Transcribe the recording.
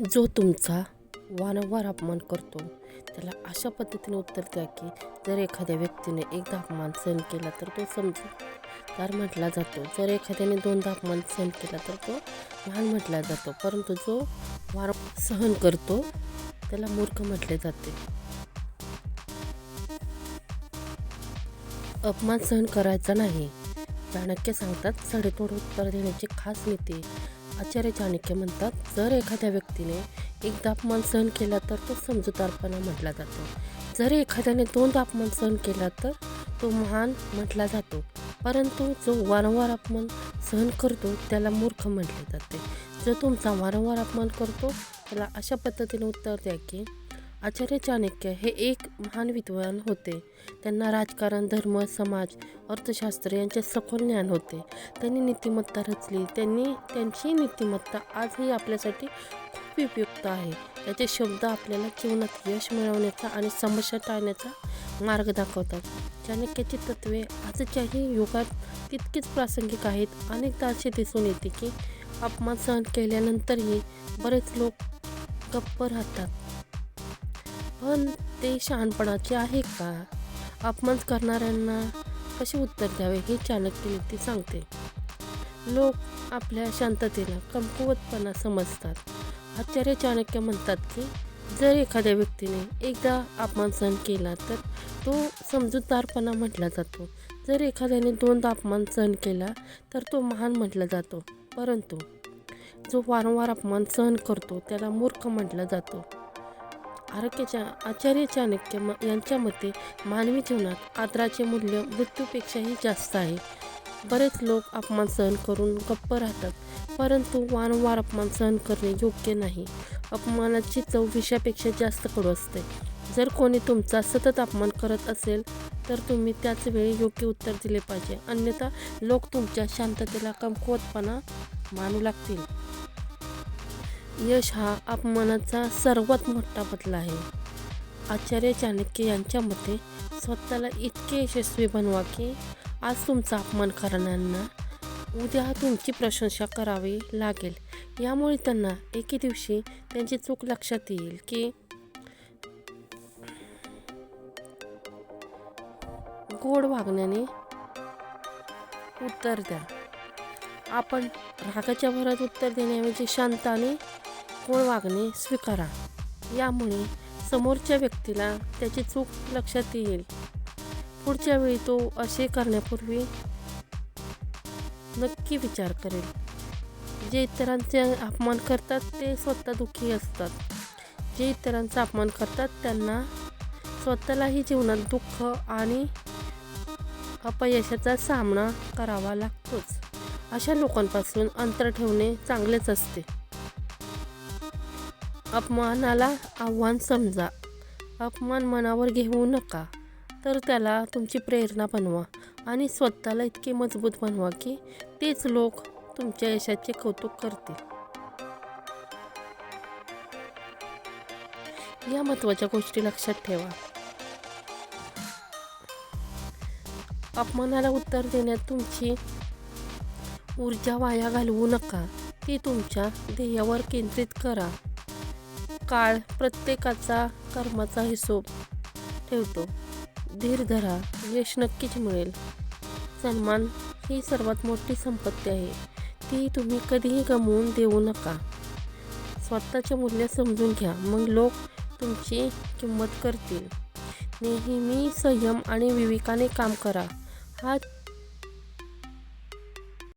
जो तुमचा वारंवार अपमान करतो त्याला अशा पद्धतीने उत्तर द्या की जर एखाद्या व्यक्तीने एकदा अपमान सहन केला तर तो समजूतदार म्हटला जातो. जर एखाद्याने दोनदा अपमान सहन केला तर तो लहान म्हटला जातो. परंतु जो वारंवार सहन करतो त्याला मूर्ख म्हटले जाते. अपमान सहन करायचा नाही. चाणक्य सांगतात सडेतोड उत्तर देण्याची खास नीती आचार्य चाणक्य म्हणतात जर एखाद्या व्यक्तीने एक तापमान सहन केला तर तो समजूतारपणा म्हटला जातो. जर एखाद्याने दोन तापमान सहन केला तर तो महान म्हटला जातो. परंतु जो वारंवार अपमान सहन करतो त्याला मूर्ख म्हटले जाते. जो तुमचा वारंवार अपमान करतो त्याला अशा पद्धतीने उत्तर द्या की आचार्य चाणक्य हे एक महान विद्वान होते. त्यांना राजकारण धर्म समाज अर्थशास्त्र यांचे सखोल ज्ञान होते. त्यांनी नीतिमत्ता रचली. त्यांनी त्यांची नीतिमत्ता आजही आपल्यासाठी खूप उपयुक्त आहे. त्याचे शब्द आपल्याला जीवनात यश मिळवण्याचा आणि समस्या टाळण्याचा मार्ग दाखवतात. चाणक्याची तत्त्वे आजच्याही युगात तितकीच प्रासंगिक आहेत. अनेकदा असे दिसून येते की अपमान सहन केल्यानंतरही बरेच लोक गप्प राहतात. पण ते शहाणपणाचे आहे का? अपमान करणाऱ्यांना कसे उत्तर द्यावे हे चाणक्य व्यक्ती सांगते. लोक आपल्या शांततेला कमकुवतपणा समजतात. आचार्य चाणक्य म्हणतात की जर एखाद्या व्यक्तीने एकदा अपमान सहन केला तर तो समजूतदारपणा म्हटला जातो. जर एखाद्याने दोनदा अपमान सहन केला तर तो महान म्हटला जातो. परंतु जो वारंवार अपमान सहन करतो त्याला मूर्ख म्हटला जातो. आरोग्याच्या आचार्य चाणक्य म यांच्या मते मानवी जीवनात आदराचे मूल्य मृत्यूपेक्षाही जास्त आहे. बरेच लोक अपमान सहन करून गप्प राहतात परंतु वारंवार अपमान सहन करणे योग्य नाही. अपमानाची चव विषयापेक्षा जास्त कडू असते. जर कोणी तुमचा सतत अपमान करत असेल तर तुम्ही त्याच वेळी योग्य उत्तर दिले पाहिजे. अन्यथा लोक तुमच्या शांततेला कमकुवतपणा मानू लागतील. यश हा अपमानाचा सर्वात मोठा बदला आहे. आचार्य चाणक्य यांच्या मते स्वतःला इतके यशस्वी बनवा की आज तुमचा अपमान करणाऱ्यांना उद्या तुमची प्रशंसा करावी लागेल. यामुळे त्यांना एके दिवशी त्यांची चूक लक्षात येईल की गोड वागण्याने उत्तर द्या. आपण रागाच्या भरात उत्तर देण्याऐवजी शांत आणि गोड वागणे स्वीकारा. यामुळे समोरच्या व्यक्तीला त्याची चूक लक्षात येईल. पुढच्या वेळी तो असे करण्यापूर्वी नक्की विचार करेल. जे इतरांचे अपमान करतात ते स्वतः दुःखी असतात. जे इतरांचा अपमान करतात त्यांना स्वतःलाही जीवनात दुःख आणि अपयशाचा सामना करावा लागतोच. अशा लोकांपासून अंतर ठेवणे चांगलेच असते. अपमानाला आव्हान समजा. अपमान मनावर घेऊ नका. तर त्याला तुमची प्रेरणा बनवा आणि स्वतःला इतके मजबूत बनवा की तेच लोक तुमच्या यशाचे कौतुक करतील. या महत्त्वाच्या गोष्टी लक्षात ठेवा. अपमानाला उत्तर देण्यात तुमची ऊर्जा वाया घालवू नका. ती तुमच्या ध्येयावर केंद्रित करा. काळ प्रत्येकाचा कर्माचा हिशोब ठेवतो. धीर धरा. यश नक्कीच मिळेल. सन्मान ही सर्वात मोठी संपत्ती आहे. ती तुम्ही कधीही गमवून देऊ नका. स्वतःचे मूल्य समजून घ्या. मग लोक तुमची किंमत करतील. नेहमी संयम आणि विवेकाने काम करा. हा